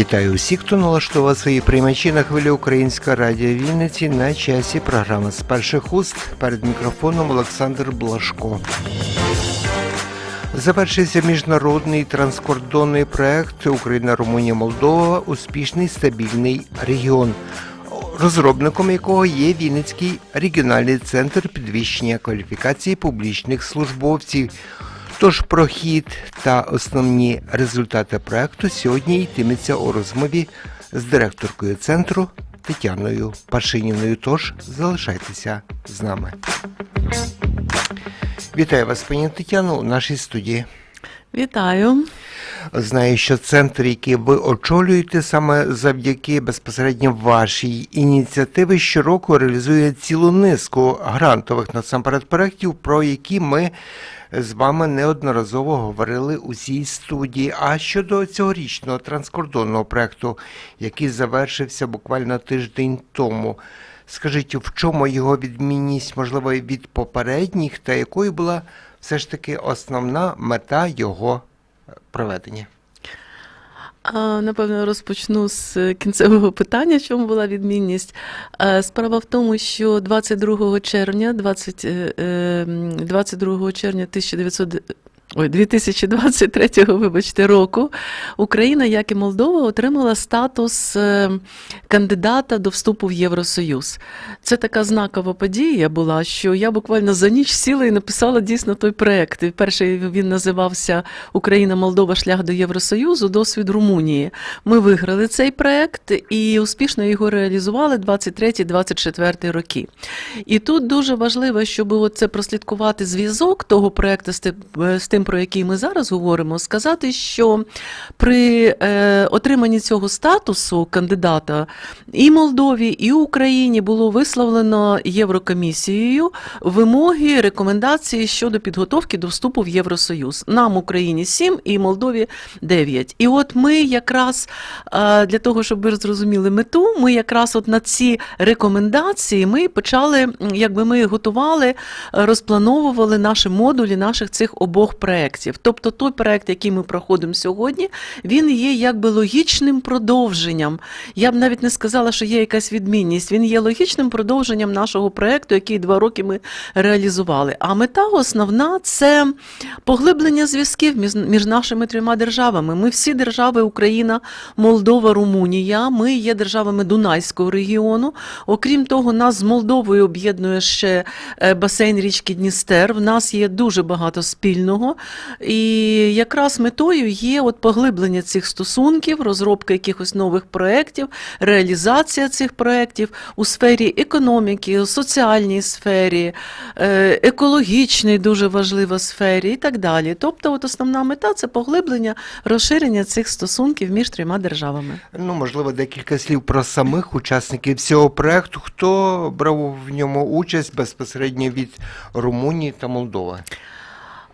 Вітаю усіх, хто налаштував свої приймачі на хвилі Українська радіо Вінниці на часі програми з перших уст перед мікрофоном Олександр Блашко. Завершився міжнародний транскордонний проект Україна, Румунія, Молдова успішний стабільний регіон, розробником якого є Вінницький регіональний центр підвищення кваліфікації публічних службовців. Тож про хід та основні результати проекту сьогодні йтиметься у розмові з директоркою центру Тетяною Пашиніною. Тож залишайтеся з нами. Вітаю вас, пані Тетяно, у нашій студії. Вітаю. Знаю, що центр, який ви очолюєте, саме завдяки безпосередньо вашій ініціативі, щороку реалізує цілу низку грантових насамперед проєктів, про які ми з вами неодноразово говорили у цій студії. А щодо цьогорічного транскордонного проекту, який завершився буквально тиждень тому, скажіть, в чому його відмінність, можливо, від попередніх, та якою була все ж таки основна мета його проведення? Напевно, розпочну з кінцевого питання, в чому була відмінність. Е, Справа в тому, що 22 червня, 20, е, е, 22 червня 1900 Ой, 2023 вибачте, року Україна, як і Молдова, отримала статус е, кандидата до вступу в Євросоюз. Це така знакова подія була, що я буквально за ніч сіла і написала дійсно той проект. Перший він називався Україна, Молдова, шлях до Євросоюзу, досвід Румунії. Ми виграли цей проект і успішно його реалізували 23-24 роки. І тут дуже важливо, щоб це прослідкувати зв'язок того проекту з тим, з тим, про який ми зараз говоримо, сказати, що при е, отриманні цього статусу кандидата і Молдові, і Україні було висловлено Єврокомісією вимоги, рекомендації щодо підготовки до вступу в Євросоюз. Нам Україні 7 і Молдові 9. І от ми якраз е, для того, щоб ви зрозуміли мету, ми якраз от на ці рекомендації ми почали, якби ми готували, розплановували наші модулі наших цих обох проєктів. Тобто той проєкт, який ми проходимо сьогодні, він є якби логічним продовженням. Я б навіть не сказала, що є якась відмінність. Він є логічним продовженням нашого проєкту, який два роки ми реалізували. А мета основна це поглиблення зв'язків між, між нашими трьома державами. Ми всі держави Україна, Молдова, Румунія. Ми є державами Дунайського регіону. Окрім того, нас з Молдовою об'єднує ще е, басейн річки Дністер. В нас є дуже багато спільного. І якраз метою є от поглиблення цих стосунків, розробка якихось нових проєктів, реалізація цих проєктів у сфері економіки, соціальній сфері, е, екологічній дуже важлива сфері і так далі. Тобто, от основна мета це поглиблення, розширення цих стосунків між трьома державами. Ну, можливо, декілька слів про самих учасників цього проекту. Хто брав в ньому участь безпосередньо від Румунії та Молдови?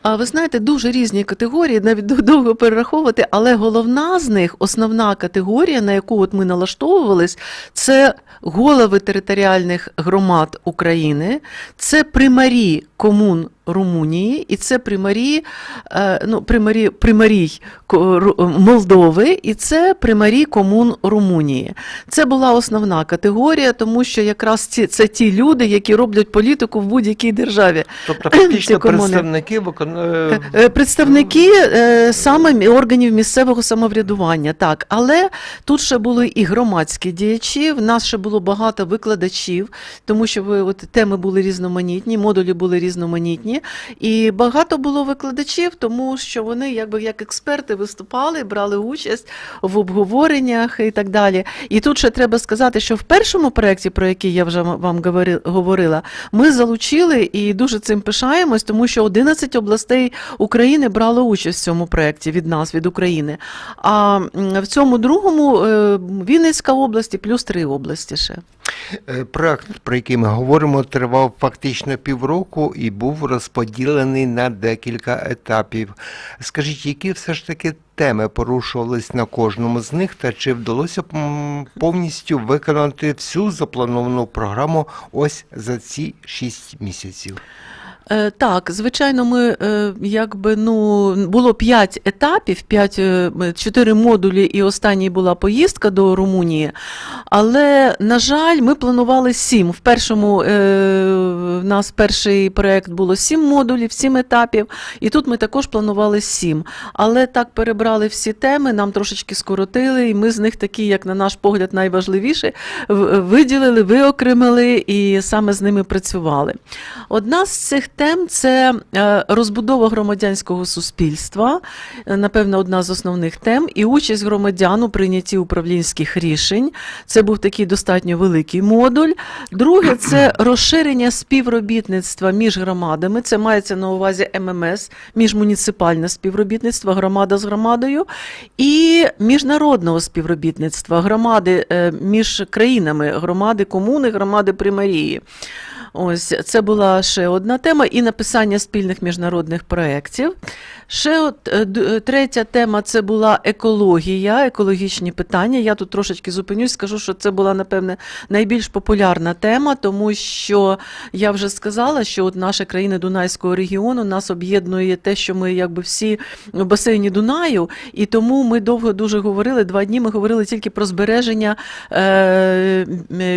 А ви знаєте, дуже різні категорії, навіть довго перераховувати, але головна з них, основна категорія, на яку от ми налаштовувались, це голови територіальних громад України, це примарі комун Румунії, і це примарі, е, ну, примарі, примарій ко- Молдови, і це примарі комун Румунії. Це була основна категорія, тому що якраз ці, це ті люди, які роблять політику в будь-якій державі. Тобто, фактично, представники викон... е, Е, Представники е, саме органів місцевого самоврядування, так, але тут ще були і громадські діячі. В нас ще було багато викладачів, тому що ви от теми були різноманітні, модулі були різноманітні, і багато було викладачів, тому що вони, якби як експерти, виступали, брали участь в обговореннях і так далі. І тут ще треба сказати, що в першому проєкті, про який я вже вам говорила, ми залучили і дуже цим пишаємось, тому що 11 областей України брало участь в цьому проєкті від нас, від України. А в цьому другому е, Вінницька область і плюс три області ще. Е, Проект, про який ми говоримо, тривав фактично півроку і був розподілений на декілька етапів. Скажіть, які все ж таки теми порушувались на кожному з них, та чи вдалося повністю виконати всю заплановану програму ось за ці шість місяців? Е, Так, звичайно, ми е, якби ну було п'ять етапів, п'ять е, чотири модулі, і останній була поїздка до Румунії. Але на жаль, ми планували сім. В першому в нас перший проект було сім модулів, сім етапів, і тут ми також планували сім. Але так перебрали всі теми, нам трошечки скоротили, і ми з них такі, як на наш погляд, найважливіші, виділили, виокремили і саме з ними працювали. Одна з цих тем це е, розбудова громадянського суспільства, е, напевно, одна з основних тем, і участь громадян у прийнятті управлінських рішень. Це був такий достатньо великий модуль. Друге це розширення співробітництва між громадами. Це мається на увазі ММС, міжмуніципальне співробітництво, громада з громадою, і міжнародного співробітництва громади е, між країнами, громади комуни, громади примарії. Ось це була ще одна тема, і написання спільних міжнародних проєктів. Ще от, е, е, третя тема це була екологія, екологічні питання. Я тут трошечки зупинюсь, скажу, що це була, напевне, найбільш популярна тема, тому що я вже сказала, що от наші країни Дунайського регіону нас об'єднує те, що ми якби всі в басейні Дунаю, і тому ми довго дуже говорили. Два дні ми говорили тільки про збереження е,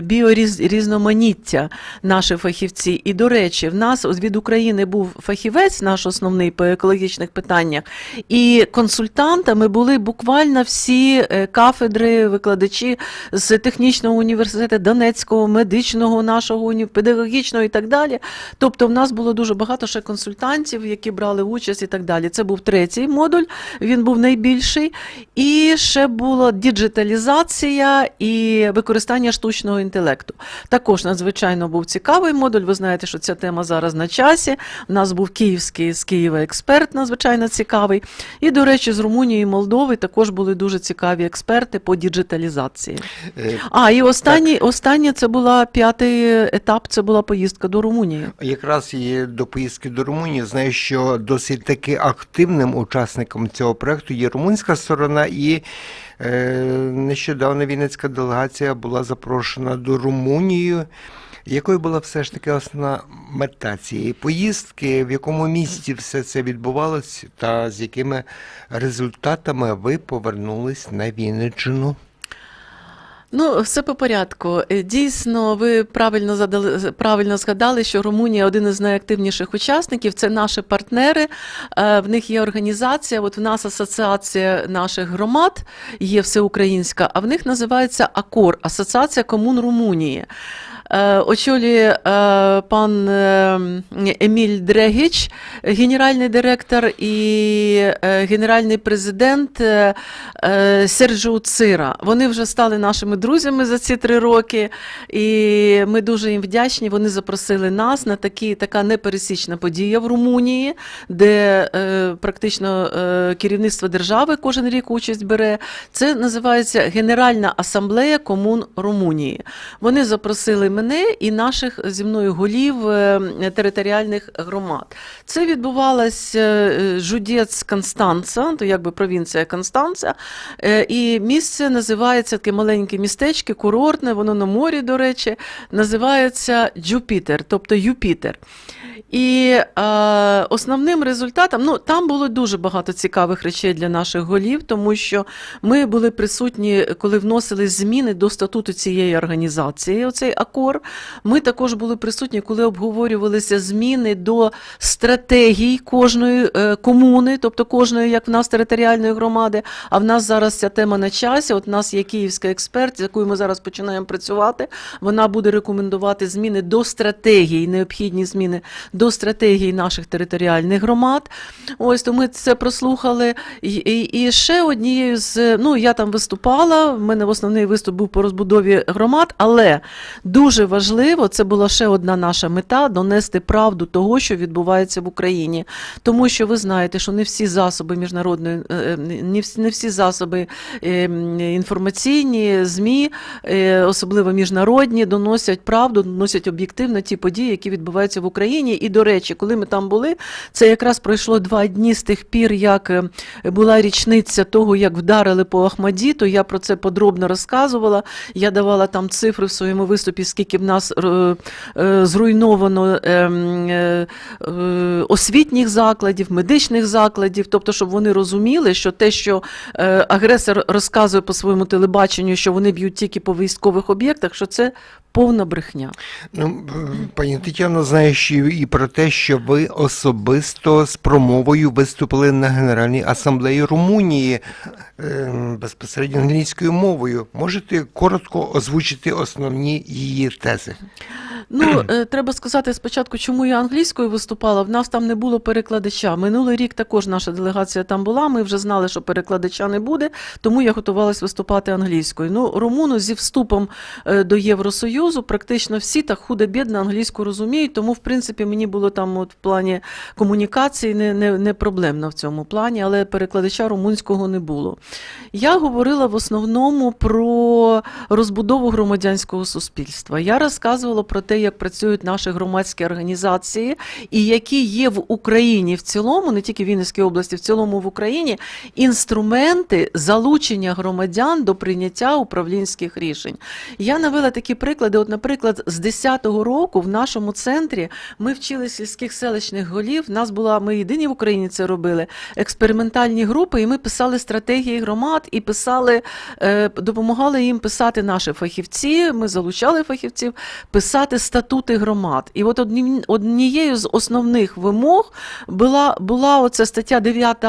біорізноманіття наші фахівці. І, до речі, в нас від України був фахівець, наш основний по екологічних питаннях, і консультантами були буквально всі е, кафедри, викладачі з технічного університету, Донецького, медичного, нашого педагогічного і так далі. Тобто, в нас було дуже багато ще консультантів, які брали участь і так далі. Це був третій модуль, він був найбільший. І ще була діджиталізація і використання штучного інтелекту. Також надзвичайно був цікавий модуль. Ви знаєте, що ця тема зараз на часі. У нас був київський з Києва експерт, надзвичайно цікавий. І, до речі, з Румунії і Молдови також були дуже цікаві експерти по діджиталізації. Е, А, і останній, останнє це була п'ятий етап, це була поїздка до Румунії. Якраз і до поїздки до Румунії знаю, що досить таки активним учасником цього проекту є румунська сторона, і е, нещодавно Вінницька делегація була запрошена до Румунії. Якою була все ж таки основна мета цієї поїздки, в якому місті все це відбувалось, та з якими результатами ви повернулись на Вінниччину? Ну, все по порядку. Е, Дійсно, ви правильно задали правильно згадали, що Румунія один із найактивніших учасників. Це наші партнери. Е, В них є організація. От в нас асоціація наших громад є всеукраїнська, а в них називається АКОР Асоціація комун Румунії. Е, Очолює е, пан е, Еміль Дрегіч, генеральний директор і генеральний президент Серджу Цира. Вони вже стали нашими друзями за ці три роки, і ми дуже їм вдячні. Вони запросили нас на такі, така непересічна подія в Румунії, де практично керівництво держави кожен рік участь бере. Це називається Генеральна асамблея комун Румунії. Вони запросили мене і наших зі мною голів е, територіальних громад. Це відбувалося е, Жудець Констанца, то якби провінція Констанца. Е, І місце називається таке маленьке містечко, курортне, воно на морі, до речі, називається Джупітер, тобто Юпітер. І е, основним результатом, ну там було дуже багато цікавих речей для наших голів, тому що ми були присутні, коли вносили зміни до статуту цієї організації, оцей АКОР. Ми також були присутні, коли обговорювалися зміни до стратегій кожної е, комуни, тобто кожної, як в нас територіальної громади. А в нас зараз ця тема на часі. От в нас є київська експерт, з якою ми зараз починаємо працювати. Вона буде рекомендувати зміни до стратегії, необхідні зміни до стратегії наших територіальних громад. Ось то ми це прослухали. І, і, і ще однією з ну я там виступала. В мене основний виступ був по розбудові громад, але дуже важливо, це була ще одна наша мета донести правду того, що відбувається в Україні. Тому що ви знаєте, що не всі засоби міжнародної, е, е, не всі, не всі засоби е, інформаційні, ЗМІ, особливо міжнародні, доносять правду, доносять об'єктивно ті події, які відбуваються в Україні. І, до речі, коли ми там були, це якраз пройшло два дні з тих пір, як е, була річниця того, як вдарили по Ахмаді, то я про це подробно розказувала. Я давала там цифри в своєму виступі, скільки в нас е, е, зруйновано е, м, е, е, освітніх закладів, медичних закладів, тобто, щоб вони розуміли, що те, що агресор розказує по своєму телебаченню, що вони б'ють тільки по військових об'єктах, що це повна брехня. Ну, пані Тетяно, знаю ще і про те, що ви особисто з промовою виступили на Генеральній асамблеї Румунії ем, безпосередньо англійською мовою. Можете коротко озвучити основні її тези? Ну, е, треба сказати спочатку, чому я англійською виступала. В нас там не було перекладача. Минулий рік також наша делегація там була. Ми вже знали, що перекладача не буде, тому я готувалась виступати англійською. Ну, румуну зі вступом е, до Євросоюзу практично всі так худо-бідно англійську розуміють, тому, в принципі, мені було там от в плані комунікації не, не, не проблемно в цьому плані, але перекладача румунського не було. Я говорила в основному про розбудову громадянського суспільства. Я розказувала про те, як працюють наші громадські організації, і які є в Україні в цілому, не тільки в Вінницькій області, в цілому в Україні інструменти залучення громадян до прийняття управлінських рішень. Я навела такі приклади. От, наприклад, з 10-го року в нашому центрі ми вчили сільських селищних голів. В нас була ми єдині в Україні це робили. Експериментальні групи, і ми писали стратегії громад і писали, е, допомагали їм писати наші фахівці. Ми залучали фахівців писати статути громад. І от однією з основних вимог була, була оця стаття 9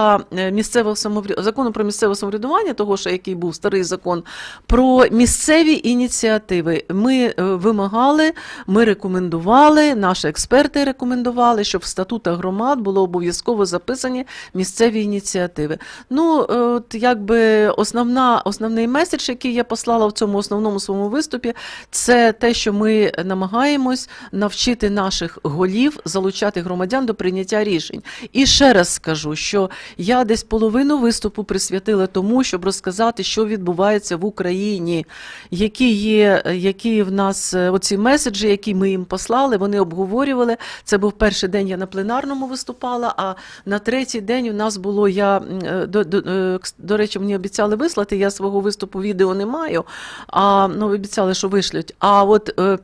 місцевого самовря... закону про місцеве самоврядування, того що який був старий закон, про місцеві ініціативи. Ми е, вимагали, ми рекомендували, наші експерти рекомендували, щоб в статутах громад було обов'язково записані місцеві ініціативи. Ну, е, от якби основна, основний меседж, який я послала в цьому основному своєму виступі, це те, що ми намагаємось навчити наших голів залучати громадян до прийняття рішень. І ще раз скажу, що я десь половину виступу присвятила тому, щоб розказати, що відбувається в Україні, які є, які в нас е, оці меседжі, які ми їм послали, вони обговорювали. Це був перший день, я на пленарному виступала. А на третій день у нас було я е, до, до, е, до речі, мені обіцяли вислати. Я свого виступу відео не маю. А ну обіцяли, що вишлють. А от е,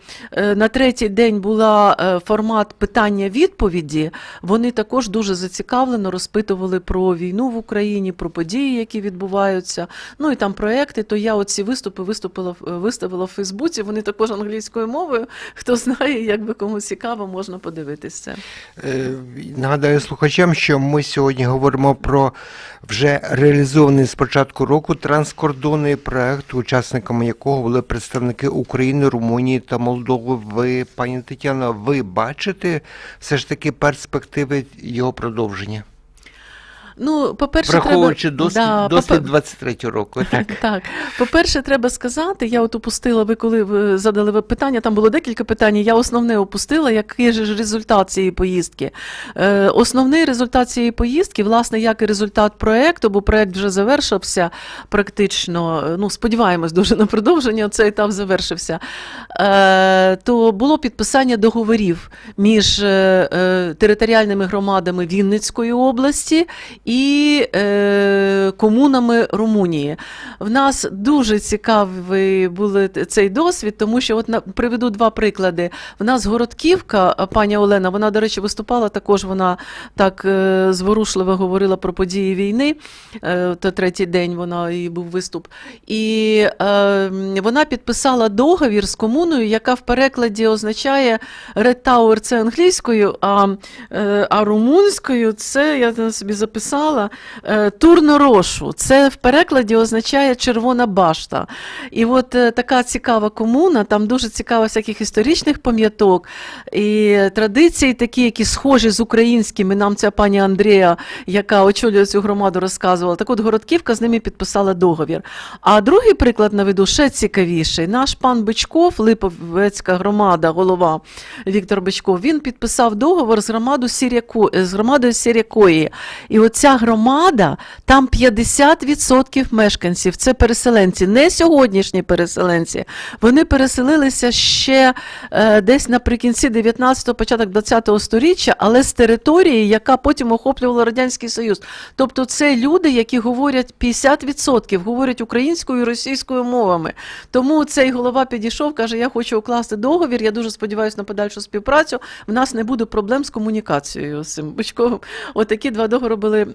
на третій день е, формат питання-відповіді. Вони також дуже зацікавлено розпитували про війну в Україні, про події, які відбуваються. Ну і там проекти. То я оці виступи виступила виставила в Фейсбуці. Вони також англійською мовою. Хто знає, якби кому цікаво, можна подивитись це. Е, Нагадаю слухачам, що ми сьогодні говоримо про вже реалізований з початку року транскордонний проект, учасниками якого були представники України, Румунії та Молдови. Ви, пані Тетяно, ви бачите все ж таки перспективи його продовження, Ну, по-перше, враховуючи треба... досвід, Да, досвід попе- 23 року. Так. Так, по-перше, треба сказати, я от опустила, ви коли ви задали ви питання, там було декілька питань, я основне опустила, який же ж результат цієї поїздки. Е, основний результат цієї поїздки, власне, як і результат проекту, бо проект вже завершився практично, е, ну, сподіваємось дуже на продовження, цей етап завершився, е, то було підписання договорів між е, е, територіальними громадами Вінницької області і е, комунами Румунії. В нас дуже цікавий був цей досвід, тому що от на приведу два приклади. В нас Городківка, пані Олена, вона, до речі, виступала також. Вона так е, зворушливо говорила про події війни. Е, то третій день вона її був виступ. І е, вона підписала договір з комуною, яка в перекладі означає Red Tower це англійською, а, е, а румунською це я собі записала е, Турнорошу. Це в перекладі означає червона башта. І от е, така цікава комуна, там дуже цікаво всяких історичних пам'яток і традиції такі, які схожі з українськими. Нам ця пані Андрія, яка очолює цю громаду, розказувала. Так от Городківка з ними підписала договір. А другий приклад наведу ще цікавіший. Наш пан Бичков, Липовецька громада, голова Віктор Бичков, він підписав договор з громадою Сіряко, з громадою Сірякої. І оця ця громада, там 50% мешканців це переселенці, не сьогоднішні переселенці. Вони переселилися ще е, десь наприкінці 19-го, початок 20-го сторіччя, але з території, яка потім охоплювала Радянський Союз. Тобто це люди, які говорять 50% говорять українською і російською мовами. Тому цей голова підійшов, каже: Я хочу укласти договір. Я дуже сподіваюся на подальшу співпрацю. В нас не буде проблем з комунікацією з цим Бучковим. Отакі два договори були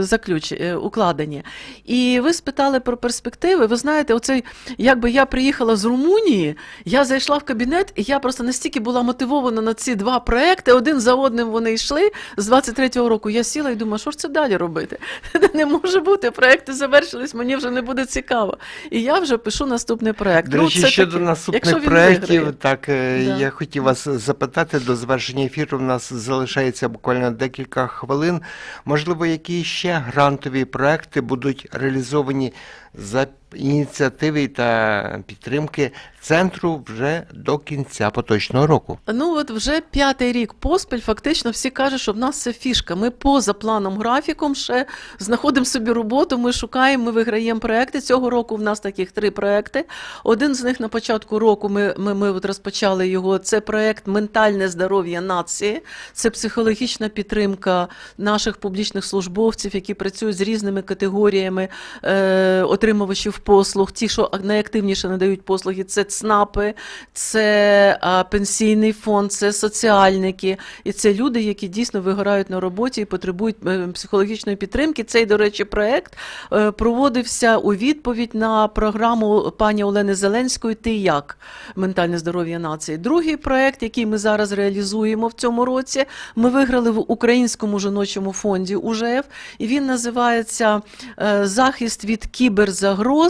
заключ, е, укладені. І ви спитали про перспективи. Ви знаєте, оцей, якби я приїхала з Румунії, я зайшла в кабінет, і я просто настільки була мотивована на ці два проекти. Один за одним вони йшли з 23-го року. Я сіла і думаю, що ж це далі робити? Не може бути. Проекти завершились, мені вже не буде цікаво. І я вже пишу наступний проект. До речі, це щодо наступних проєктів, так е, Да. я хотів вас запитати до завершення ефіру. У нас залишається буквально декілька хвилин. Можливо, які ще грантові проекти будуть реалізовані за ініціативи та підтримки центру вже до кінця поточного року. Ну от вже п'ятий рік поспіль, фактично всі кажуть, що в нас це фішка. Ми поза планом графіком ще знаходимо собі роботу, ми шукаємо, ми виграємо проекти. Цього року в нас таких три проекти. Один з них на початку року ми, ми, ми от розпочали його. Це проект Ментальне здоров'я нації. Це психологічна підтримка наших публічних службовців, які працюють з різними категоріями е, отримувачів послуг. Ті, що найактивніше надають послуги, це ЦНАПи, це пенсійний фонд, це соціальники, і це люди, які дійсно вигорають на роботі і потребують е, психологічної підтримки. Цей, до речі, проект е, проводився у відповідь на програму пані Олени Зеленської Ти як ментальне здоров'я нації. Другий проект, який ми зараз реалізуємо в цьому році, ми виграли в Українському жіночому фонді УЖФ, і він називається е, Захист від кіберзагроз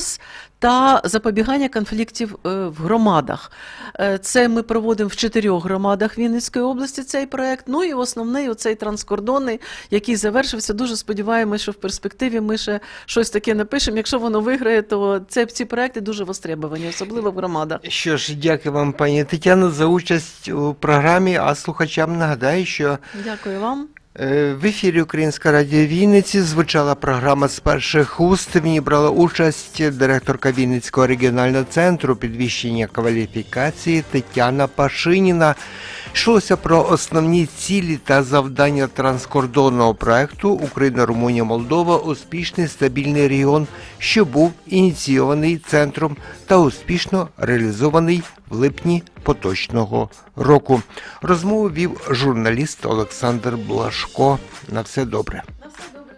та запобігання конфліктів е, в громадах. Е, Це ми проводимо в чотирьох громадах Вінницької області цей проект. Ну і основний оцей транскордонний, який завершився. Дуже сподіваємося, що в перспективі ми ще щось таке напишемо. Якщо воно виграє, то це ці проекти дуже востребовані, особливо в громадах. Що ж, дякую вам, пані Тетяно, за участь у програмі. А слухачам нагадаю, що Дякую вам. Е, В ефірі Українська радіо Вінниці звучала програма з перших уст. В ній брала участь директорка Вінницького регіонального центру підвищення кваліфікації Тетяна Пашиніна. Йшлося про основні цілі та завдання транскордонного проекту Україна, Румунія, Молдова успішний стабільний регіон, що був ініційований центром та успішно реалізований в липні поточного року. Розмову вів журналіст Олександр Блашко. На все добре. На все добре.